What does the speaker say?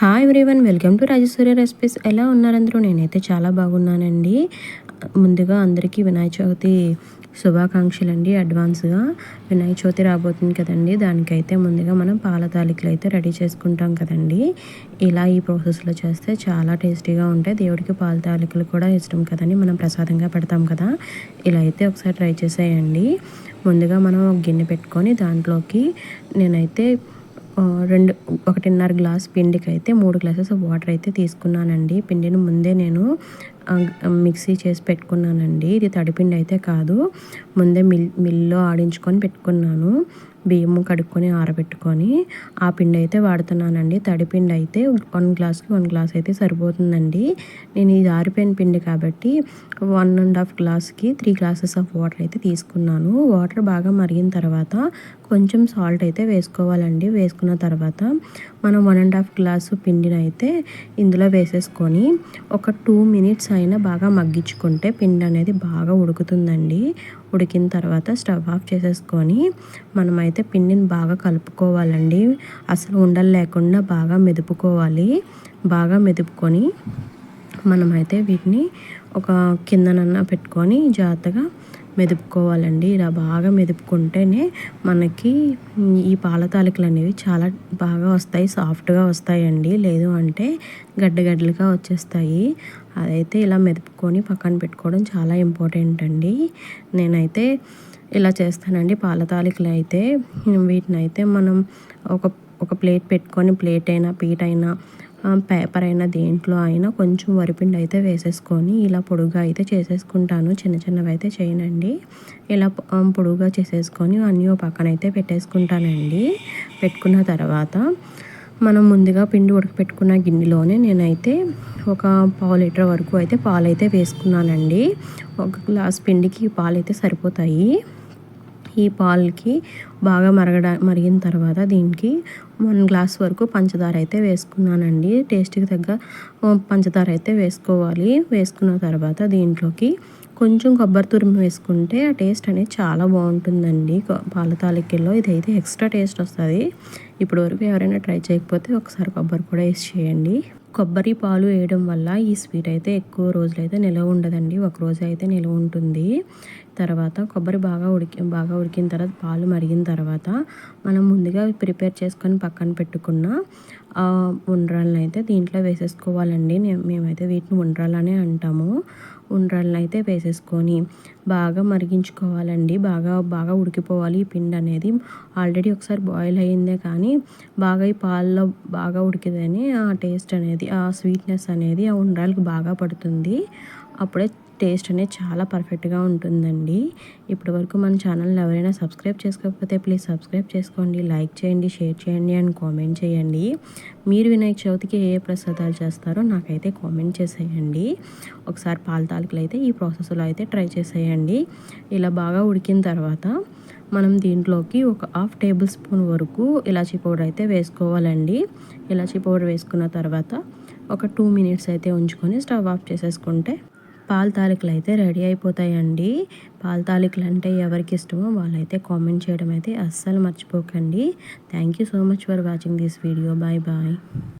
Hi everyone welcome to Rajeshwari recipes ఎలా ఉన్నారందరూ నేనైతే చాలా బాగున్నానండి. ముందుగా అందరికీ వినాయక చవితి శుభాకాంక్షలు అండి అడ్వాన్స్గా. వినాయక చవితి రాబోతుంది కదండి. దానికైతే ముందుగా మనం పాల తాలికలు అయితే రెడీ చేసుకుంటాం కదండి. ఇలా ఈ ప్రాసెస్లో చేస్తే చాలా టేస్టీగా ఉంటాయి. దేవుడికి పాల తాలికలు కూడా ఇష్టం కదండి. మనం ప్రసాదంగా పెడతాం కదా. ఇలా అయితే ఒకసారి ట్రై చేసేయండి. ముందుగా మనం ఒక గిన్నె పెట్టుకొని దాంట్లోకి నేనైతే రెండు ఒకటిన్నర గ్లాస్ పిండికి అయితే మూడు గ్లాసెస్ వాటర్ అయితే తీసుకున్నానండి. పిండిని ముందే నేను మిక్సీ చేసి పెట్టుకున్నానండి. ఇది తడిపిండి అయితే కాదు. ముందే మిల్ మిల్లో ఆడించుకొని పెట్టుకున్నాను. బియ్యము కడుక్కొని ఆరబెట్టుకొని ఆ పిండి అయితే వాడుతున్నానండి. తడిపిండి అయితే వన్ గ్లాస్కి వన్ గ్లాస్ అయితే సరిపోతుందండి. నేను ఇది ఆరిపోయిన పిండి కాబట్టి వన్ అండ్ హాఫ్ గ్లాస్కి త్రీ గ్లాసెస్ ఆఫ్ వాటర్ అయితే తీసుకున్నాను. వాటర్ బాగా మరిగిన తర్వాత కొంచెం సాల్ట్ అయితే వేసుకోవాలండి. వేసుకున్న తర్వాత మనం వన్ అండ్ హాఫ్ గ్లాసు పిండిని అయితే ఇందులో వేసేసుకొని ఒక టూ మినిట్స్ అయినా బాగా మగ్గించుకుంటే పిండి అనేది బాగా ఉడుకుతుందండి. ఉడికిన తర్వాత స్టవ్ ఆఫ్ చేసేసుకొని మనమైతే పిండిని బాగా కలుపుకోవాలండి. అసలు ఉండలు లేకుండా బాగా మెదుపుకోవాలి. బాగా మెదుపుకొని మనమైతే వీటిని ఒక కిందనన్నా పెట్టుకొని జాగ్రత్తగా మెదుపుకోవాలండి. ఇలా బాగా మెదుపుకుంటేనే మనకి ఈ పాల తాలికలు అనేవి చాలా బాగా వస్తాయి సాఫ్ట్గా వస్తాయండి. లేదు అంటే గడ్డగడ్డలుగా వచ్చేస్తాయి. అదైతే ఇలా మెదుపుకొని పక్కన పెట్టుకోవడం చాలా ఇంపార్టెంట్ అండి నేనైతే ఇలా చేస్తానండి పాల తాలికలు అయితే. వీటిని అయితే మనం ఒక ఒక ప్లేట్ పెట్టుకొని ప్లేట్ అయినా పీట్ అయినా పేపర్ అయినా దేంట్లో అయినా కొంచెం వరిపిండి అయితే వేసేసుకొని ఇలా పొడుగా అయితే చేసేసుకుంటాను. చిన్న చిన్నవి అయితే చేయనండి. ఇలా పొడుగా చేసేసుకొని అన్నీ పక్కన అయితే పెట్టేసుకుంటానండి. పెట్టుకున్న తర్వాత మనం ముందుగా పిండి ఉడకపెట్టుకున్న గిన్నెలోనే నేనైతే ఒక పావు లీటర్ వరకు అయితే పాలు అయితే వేసుకున్నానండి. ఒక గ్లాస్ పిండికి పాలు అయితే సరిపోతాయి. ఈ పాలకి బాగా మరగడ మరిగిన తర్వాత దీనికి వన్ గ్లాస్ వరకు పంచదార అయితే వేసుకున్నానండి. టేస్ట్కి తగ్గ పంచదార అయితే వేసుకోవాలి. వేసుకున్న తర్వాత దీంట్లోకి కొంచెం కొబ్బరి తురుము వేసుకుంటే ఆ టేస్ట్ అనేది చాలా బాగుంటుందండి. పాల తాలికల్లో ఇదైతే ఎక్స్ట్రా టేస్ట్ వస్తుంది. ఇప్పటి వరకు ఎవరైనా ట్రై చేయకపోతే ఒకసారి కొబ్బరి కూడా వేసి చేయండి. కొబ్బరి పాలు వేయడం వల్ల ఈ స్వీట్ అయితే ఎక్కువ రోజులైతే నిలవ ఉండదండి. ఒక రోజు అయితే నిలవ ఉంటుంది. తర్వాత కొబ్బరి బాగా ఉడికి బాగా ఉడికిన తర్వాత పాలు మరిగిన తర్వాత మనం ముందుగా ప్రిపేర్ చేసుకొని పక్కన పెట్టుకున్న ఉండ్రాళ్ళని అయితే దీంట్లో వేసేసుకోవాలండి. మేమైతే వీటిని ఉండ్రాలనే అంటాము. ఉండ్రాళ్ళని అయితే వేసేసుకొని బాగా మరిగించుకోవాలండి. బాగా బాగా ఉడికిపోవాలి ఈ పిండి అనేది. ఆల్రెడీ ఒకసారి బాయిల్ అయ్యిందే కానీ బాగా ఈ పాలలో బాగా ఉడికిదని ఆ టేస్ట్ అనేది ఆ స్వీట్నెస్ అనేది ఆ ఉండ్రాళ్ళకి బాగా పడుతుంది. అప్పుడే టేస్ట్ అనేది చాలా పర్ఫెక్ట్గా ఉంటుందండి. ఇప్పటి వరకు మన ఛానల్ని ఎవరైనా సబ్స్క్రైబ్ చేసుకోకపోతే ప్లీజ్ సబ్స్క్రైబ్ చేసుకోండి. లైక్ చేయండి షేర్ చేయండి అండ్ కామెంట్ చేయండి. మీరు వినాయక చవితికి ఏ ప్రసాదాలు చేస్తారో నాకైతే కామెంట్ చేసేయండి. ఒకసారి పాల తాలికలు అయితే ఈ ప్రాసెస్లో అయితే ట్రై చేసేయండి. ఇలా బాగా ఉడికిన తర్వాత మనం దీంట్లోకి ఒక హాఫ్ టేబుల్ స్పూన్ వరకు ఇలాచీ పౌడర్ అయితే వేసుకోవాలండి. ఇలాచీ పౌడర్ వేసుకున్న తర్వాత ఒక టూ మినిట్స్ అయితే ఉంచుకొని స్టవ్ ఆఫ్ చేసేసుకుంటే పాల తాలికలు అయితే రెడీ అయిపోతాయండి. పాల తాలికలు అంటే ఎవరికి ఇష్టమో వాళ్ళైతే కామెంట్ చేయడం అయితే అస్సలు మర్చిపోకండి. Thank you so much for watching this video bye bye